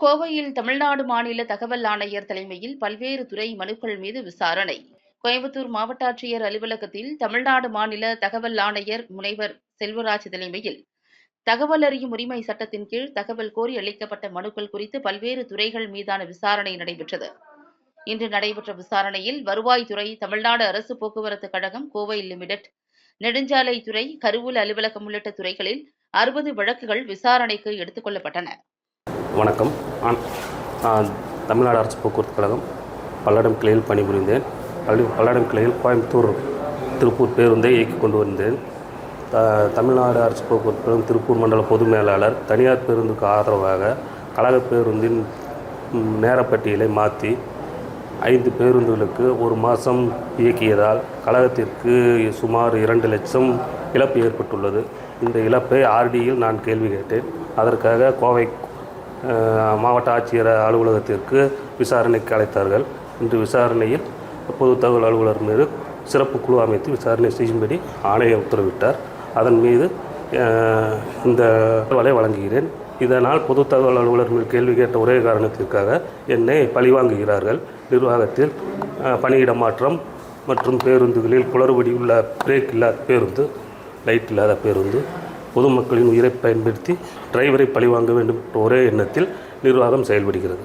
கோவையில் தமிழ்நாடு மாநில தகவல் ஆணையர் தலைமையில் பல்வேறு துறை மனுக்கள் மீது விசாரணை. கோயம்புத்தூர் மாவட்ட ஆட்சியர் அலுவலகத்தில் தமிழ்நாடு மாநில தகவல் ஆணையர் முனைவர் செல்வராஜ் தலைமையில் தகவல் அறியும் உரிமை சட்டத்தின் கீழ் தகவல் கோரி அளிக்கப்பட்ட மனுக்கள் குறித்து பல்வேறு துறைகள் மீதான விசாரணை நடைபெற்றது. இன்று நடைபெற்ற விசாரணையில் வருவாய்த்துறை தமிழ்நாடு அரசு போக்குவரத்து கழகம் கோவை லிமிடெட் நெடுஞ்சாலைத்துறை கருவூல அலுவலகம் உள்ளிட்ட துறைகளில் அறுபது வழக்குகள் விசாரணைக்கு எடுத்துக் கொள்ளப்பட்டன. வணக்கம். நான் தமிழ்நாடு அரசு போக்குவரத்து கழகம் பல்லடம் கிளையில் பணிபுரிந்தேன். பள்ளி பல்லடம் கிளையில் கோயம்புத்தூர் திருப்பூர் பேருந்தை இயக்கி கொண்டு வந்தேன். த தமிழ்நாடு அரசு போக்குவரத்து கழகம் திருப்பூர் மண்டல பொது மேலாளர் தனியார் பேருந்துக்கு ஆதரவாக கழக பேருந்தின் நேரப்பட்டியலை மாற்றி ஐந்து பேருந்துகளுக்கு ஒரு மாதம் இயக்கியதால் கழகத்திற்கு சுமார் இரண்டு லட்சம் இழப்பு ஏற்பட்டுள்ளது. இந்த இழப்பை ஆர்டியில் நான் கேள்வி கேட்டேன். அதற்காக கோவை மாவட்ட ஆட்சியர் அலுவலகத்திற்கு விசாரணைக்கு அழைத்தார்கள். இன்று விசாரணையில் பொது தகவல் அலுவலர் மீது சிறப்பு குழு அமைத்து விசாரணை செய்யும்படி ஆணையம் உத்தரவிட்டார். அதன் மீது இந்த தகவலை வழங்குகிறேன். இதனால் பொது தகவல் அலுவலர் மீது கேள்வி கேட்ட ஒரே காரணத்திற்காக என்னை பழிவாங்குகிறார்கள். நிர்வாகத்தில் பணியிட மாற்றம் மற்றும் பேருந்துகளில் குளறுபடி உள்ள பிரேக் இல்லாத பேருந்து லைட் இல்லாத பேருந்து பொதுமக்களின் உயிரை பயன்படுத்தி டிரைவரை பழிவாங்க வேண்டும் என்ற ஒரே எண்ணத்தில் நிர்வாகம் செயல்படுகிறது.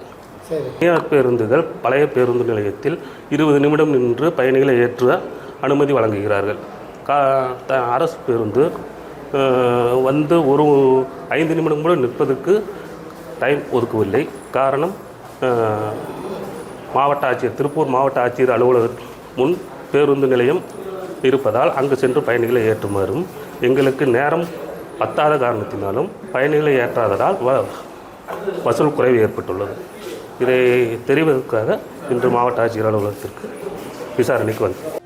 தனியார் பேருந்துகள் பழைய பேருந்து நிலையத்தில் இருபது நிமிடம் நின்று பயணிகளை ஏற்ற அனுமதி வழங்குகிறார்கள். கா த அரசு பேருந்து வந்து ஒரு ஐந்து நிமிடம் கூட நிற்பதற்கு டைம் ஒதுக்கவில்லை. காரணம் மாவட்ட ஆட்சியர் திருப்பூர் மாவட்ட ஆட்சியர் அலுவலக முன் பேருந்து நிலையம் இருப்பதால் அங்கு சென்று பயணிகளை ஏற்றுமாறும். எங்களுக்கு நேரம் பத்தாத காரணத்தினாலும் பயணிகளை ஏற்றாததால் வ வசூல் குறைவு ஏற்பட்டுள்ளது. இதை தெரிவதற்காக இன்று மாவட்ட ஆட்சியர் அலுவலகத்திற்கு விசாரணைக்கு வந்தேன்